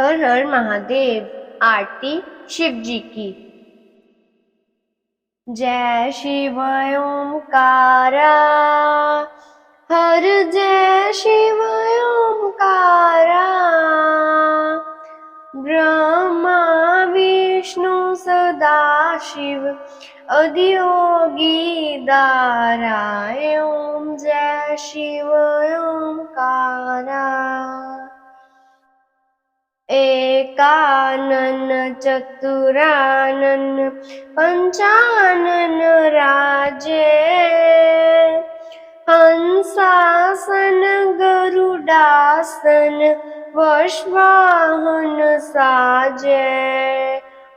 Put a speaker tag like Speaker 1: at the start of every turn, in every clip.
Speaker 1: हर हर महादेव, आरती शिव जी की। जय शिव ओमकारा हर जय शिव ओमकारा ब्रह्मा, विष्णु सदा शिव अधियोगी दारा ओम। जय शिव ओमकारा एकानन चतुरानन पञ्चानन राजे। हंसासन गरुडासन वश्वाहन साजे।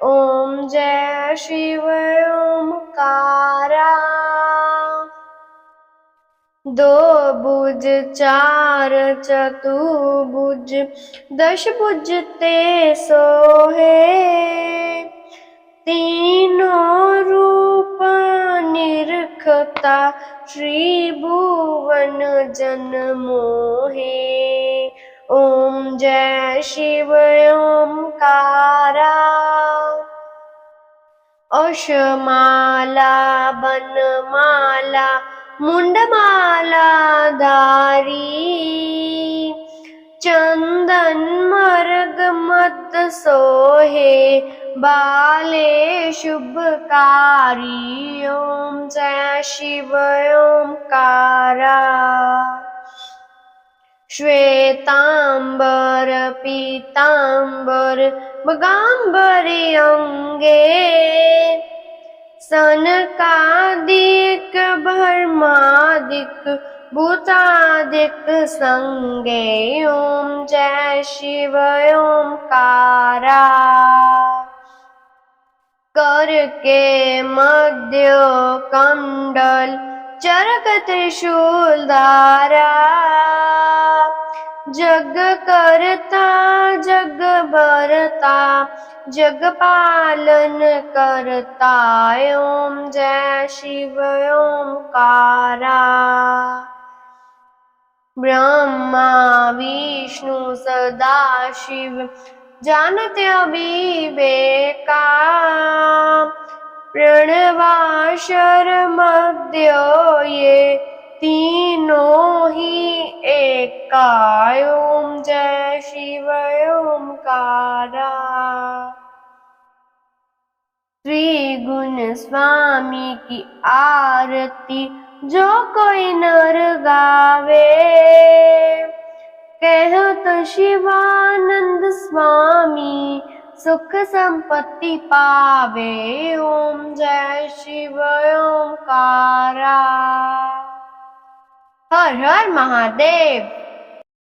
Speaker 1: ॐ जय शिव ओंकारा दो भुज चार चतुर्भुज दश भुज ते सोहे। तीनों रूप निरखता त्रिभुवन जन मोहे। ॐ जय शिव, ओम कारा। अशमाला बनमाला મુંડમાલાધારી ચંદન મર્ગ મત સોહે બાલે શુભકારી ઓમ જય શિવ ઓમકારા શ્વેતાંબર પીતાંબર મગાંબરે અંગે सनकादिक भर्मादिक भूतादिक संगे ओम जय शिव ओमकारा कर के मध्य कंडल चरक त्रिशूल धारा जग करता जग भरता जग पालन करता ओम जय शिव ओमकारा ब्रह्मा विष्णु सदा शिव जानते अविवेका। प्रणवाशर मध्य ये तीनों ओम जय शिव ओमकारा त्रिगुण स्वामी की आरती जो कोई नर गावे। कहो तो शिवानंद स्वामी सुख संपत्ति पावे। ओम जय शिव ओमकारा हर हर महादेव।